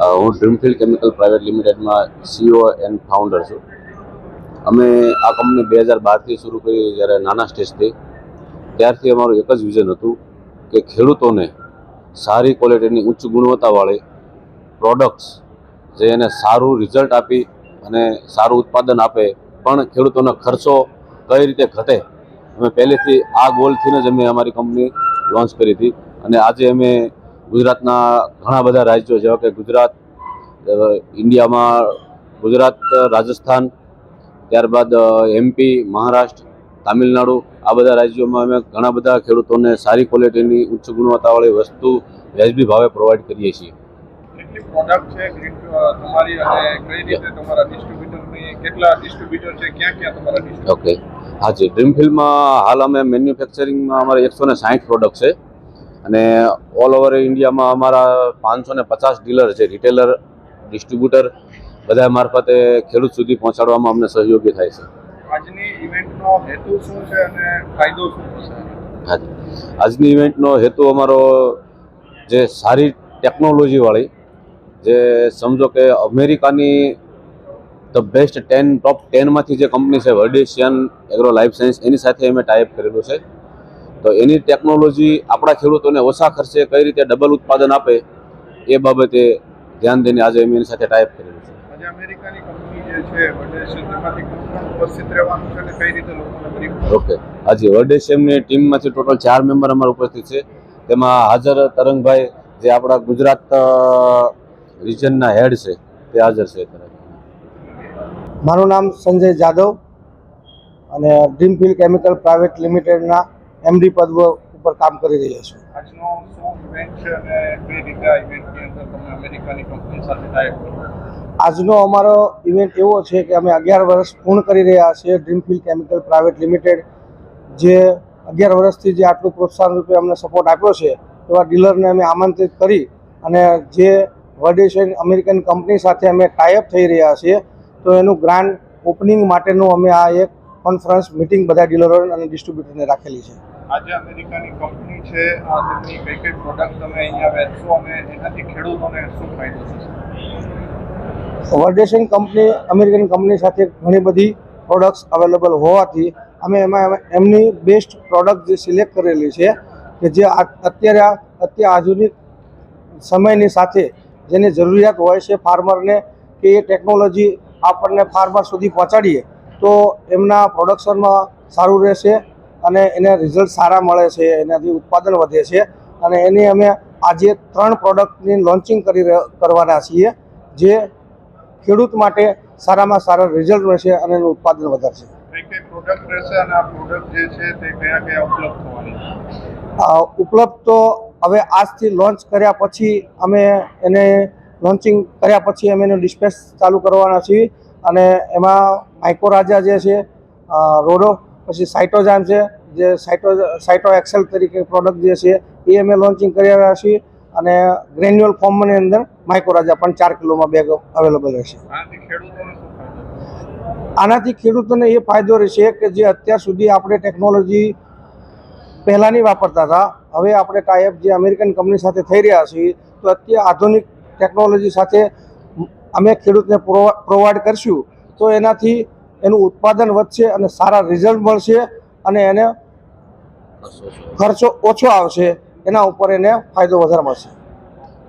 હું Dreamfield chemical private લિમિટેડમાં CEO and founder છું. અમે આ કંપની બે હજાર બારથી શરૂ કરી જ્યારે નાના સ્ટેજથી ત્યારથી અમારું એક જ વિઝન હતું કે ખેડૂતોને સારી ક્વોલિટીની ઉચ્ચ ગુણવત્તાવાળી પ્રોડક્ટ્સ જે એને સારું રિઝલ્ટ આપી અને સારું ઉત્પાદન આપે, પણ ખેડૂતોનો ખર્ચો કઈ રીતે ઘટે, અમે પહેલેથી આ ગોલથી જ અમે અમારી કંપની લોન્ચ કરી હતી. અને આજે અમે ગુજરાતના ઘણા બધા રાજ્યો જેવા કે ગુજરાત ઇન્ડિયામાં ગુજરાત રાજસ્થાન ત્યારબાદ એમપી મહારાષ્ટ્ર તામિલનાડુ આ બધા રાજ્યોમાં અમે ઘણા બધા ખેડૂતોને સારી ક્વોલિટીની ઉચ્ચ ગુણવત્તાવાળી વસ્તુ વ્યાજબી ભાવે પ્રોવાઈડ કરીએ છીએ? ઓકે હાજી ડ્રીમફિલ્ડમાં હાલ અમે મેન્યુફેક્ચરિંગમાં અમારે એકસો ને સાઠ પ્રોડક્ટ છે. અને ઓલ ઓવર ઇન્ડિયામાં અમારા પાંચસો ને પચાસ ડીલર છે રિટેલર ડિસ્ટ્રીબ્યુટર બધા મારફતે ખેડૂત સુધી પહોંચાડવામાં અમને સહયોગી થાય છે. આજની ઇવેન્ટનો હેતુ શું છે અને ફાયદો શું થશે? હાજી. આજની ઇવેન્ટનો હેતુ અમારો જે સારી ટેકનોલોજીવાળી જે સમજો કે અમેરિકાની ધ બેસ્ટ ટેન ટોપ ટેનમાંથી જે કંપની છે વર્ડેશિયન એગ્રો લાઈફ સાયન્સ એની સાથે અમે ટાઈપ કરેલું છે. તો એની ટેકનોલોજી આપણા ખેડૂતોને ઓછા ખર્ચે કઈ રીતે ડબલ ઉત્પાદન આપે એ બાબતે ધ્યાન દઈને આજે અમે એની સાથે ટાઈપ કરેલું છે. ઓકે હાજી વર્ડેશિયમની ટીમમાંથી ટોટલ ચાર મેમ્બર અમારા ઉપસ્થિત છે. તેમાં હાજર તરંગભાઈ જે આપણા ગુજરાત રિજનના હેડ છે તે હાજર છે મારું નામ સંજય જાદવ અને ડ્રીમફિલ કેમિકલ પ્રાઇવેટ લિમિટેડના એમડી પદ ઉપર કામ કરી રહ્યા છું. આજનો શું ઇવેન્ટ છે અને કઈ રીતે ઇવેન્ટની અંદર તમે અમેરિકાની કંપની સાથે ટાઈપ આજનો અમારો ઇવેન્ટ એવો છે કે અમે અગિયાર વર્ષ પૂર્ણ કરી રહ્યા છીએ ડ્રીમફિલ્ડ કેમિકલ પ્રાઇવેટ લિમિટેડ જે અગિયાર વર્ષથી જે આટલું પ્રોત્સાહન રૂપે અમને સપોર્ટ આપ્યો છે એવા ડીલરને અમે આમંત્રિત કરી અને જે વર્ડેશન અમેરિકન કંપની સાથે અમે ટાઈઅપ થઈ રહ્યા છીએ તો એનું ગ્રાન્ડ ઓપનિંગ માટેનું અમે આ એક કોન્ફરન્સ મિટિંગ બધા ડીલરો અને ડિસ્ટ્રીબ્યુટરને રાખેલી છે. આજે અમેરિકાની કંપની છે તેમની કઈ કઈ પ્રોડક્ટ તમે અહીંયા વેચશો અને એનાથી ખેડૂતોને શું ફાયદો થશે? વર્ડેશન કંપની, અમેરિકન કંપની સાથે ઘણી બધી પ્રોડક્ટ્સ અવેલેબલ હોવાથી અમે એમાં એમની બેસ્ટ પ્રોડક્ટ જે સિલેક્ટ કરેલી છે, કે જે અત્યારે અત્યારે આધુનિક સમયની સાથે જેની જરૂરિયાત હોય છે ફાર્મરને કે એ ટેકનોલોજી આપણને ફાર્મર સુધી પહોંચાડીએ, તો એમના પ્રોડક્શનમાં સારું રહેશે. અને એને રિઝલ્ટ સારા મળે છે એનાથી ઉત્પાદન વધે છે. અને એની અમે આજે ત્રણ પ્રોડક્ટની લોન્ચિંગ કરી કરવાના છીએ જે ખેડૂત માટે સારામાં સારા રિઝલ્ટ મળશે અને એનું ઉત્પાદન વધારશે. રહેશે ઉપલબ્ધ તો હવે આજથી લોન્ચ કર્યા પછી અમે એને લોન્ચિંગ કર્યા પછી અમે એનું ડિસ્પેચ ચાલુ કરવાના છીએ. અને એમાં માઇકો રાજા જે છે રોડો પછી સાઇટોજાન છે જે સાઇટો સાઇટો એક્સેલ તરીકે પ્રોડક્ટ જે છે એ અમે લોન્ચિંગ કરી રહ્યા છીએ અને ગ્રેન્યુઅલ ફોર્મની અંદર માઇક્રોરાજા પણ ચાર કિલોમાં બેગ અવેલેબલ રહેશે. આનાથી ખેડૂતોને એ ફાયદો રહેશે કે જે અત્યાર સુધી આપણે ટેકનોલોજી પહેલાંની વાપરતા હતા હવે આપણે ટાઈપ જે અમેરિકન કંપની સાથે થઈ રહ્યા છીએ તો અત્યારે આધુનિક ટેકનોલોજી સાથે અમે ખેડૂતને પ્રોવાઈડ કરશું તો એનાથી એનું ઉત્પાદન વધશે અને સારા રિઝલ્ટ મળશે અને એને ખર્ચો ઓછો આવશે. એના ઉપર એને ફાયદો વધારે મળશે.